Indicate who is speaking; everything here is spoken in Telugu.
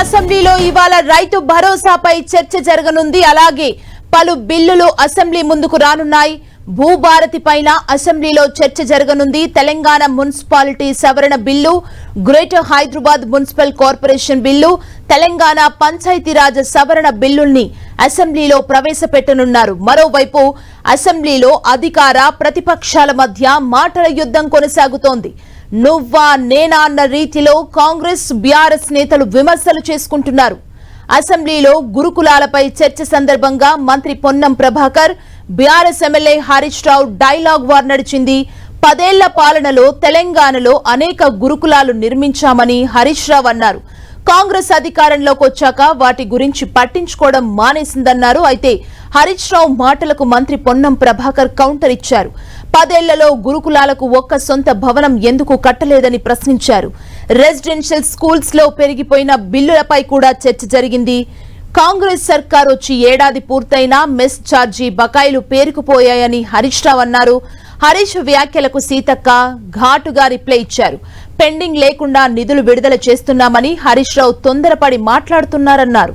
Speaker 1: అసెంబ్లీలో ఇవాళ రైతు భరోసాపై చర్చ జరగనుంది. అలాగే పలు బిల్లులు అసెంబ్లీ ముందుకు రానున్నాయి. భూభారతి పైన అసెంబ్లీలో చర్చ జరగనుంది. తెలంగాణ మున్సిపాలిటీ సవరణ bill Greater Hyderabad municipal corporation bill Telangana Panchayati Raj సవరణ బిల్లుల్ని అసెంబ్లీలో ప్రవేశపెట్టనున్నారు. మరోవైపు అసెంబ్లీలో అధికార ప్రతిపక్షాల మధ్య మాటల యుద్ధం కొనసాగుతోంది. నువ్వా నేనా అన్న రీతిలో కాంగ్రెస్ బీఆర్ఎస్ నేతలు విమర్శలు చేసుకుంటున్నారు. అసెంబ్లీలో గురుకులాలపై చర్చ సందర్భంగా మంత్రి Ponnam Prabhakar BRS MLA Harish Rao dialogue war నడిచింది. పదేళ్ళ పాలనలో తెలంగాణలో అనేక గురుకులాలు నిర్మించామని హరీష్ రావు అన్నారు. కాంగ్రెస్ అధికారంలోకి వచ్చాక వాటి గురించి పట్టించుకోవడం మానేసిందన్నారు. అయితే హరీష్ రావు మాటలకు మంత్రి పొన్నం ప్రభాకర్ కౌంటర్ ఇచ్చారు. పదేళ్ళలో గురుకులాలకు ఒక్క సొంత భవనం ఎందుకు కట్టలేదని ప్రశ్నించారు. రెసిడెన్షియల్ స్కూల్స్లో పెరిగిపోయిన బిల్లులపై కూడా చర్చ జరిగింది. కాంగ్రెస్ సర్కార్ వచ్చి ఏడాది పూర్తయినా మెస్ ఛార్జీ బకాయిలు పేరుకుపోయాయని హరీష్ రావు అన్నారు. హరీష్ వ్యాఖ్యలకు సీతక్క ఘాటుగా రిప్లై ఇచ్చారు. పెండింగ్ లేకుండా నిధులు విడుదల చేస్తున్నామని హరీష్ రావు తొందరపడి మాట్లాడుతున్నారన్నారు.